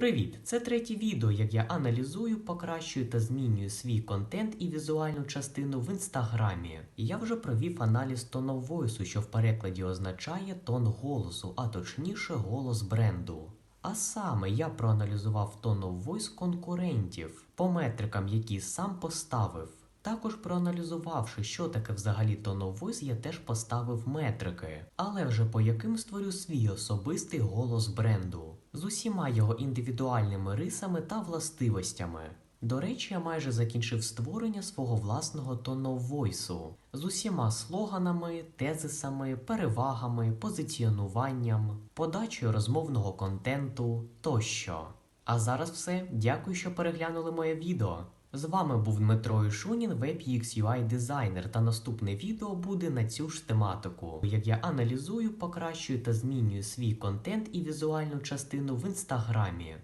Привіт! Це третє відео, як я аналізую, покращую та змінюю свій контент і візуальну частину в інстаграмі. Я вже провів аналіз of що в перекладі означає тон голосу, а точніше голос бренду. А саме я проаналізував Voice конкурентів по метрикам, які сам поставив. Також проаналізувавши, що таке взагалі Voice, я теж поставив метрики, але вже по яким створю свій особистий голос бренду з усіма його індивідуальними рисами та властивостями. До речі, я майже закінчив створення свого власного тоновойсу з усіма слоганами, тезисами, перевагами, позиціонуванням, подачею розмовного контенту тощо. А зараз все. Дякую, що переглянули моє відео. З вами був Дмитро Ішунін, WebX UI дизайнер, та наступне відео буде на цю ж тематику, як я аналізую, покращую та змінюю свій контент і візуальну частину в інстаграмі.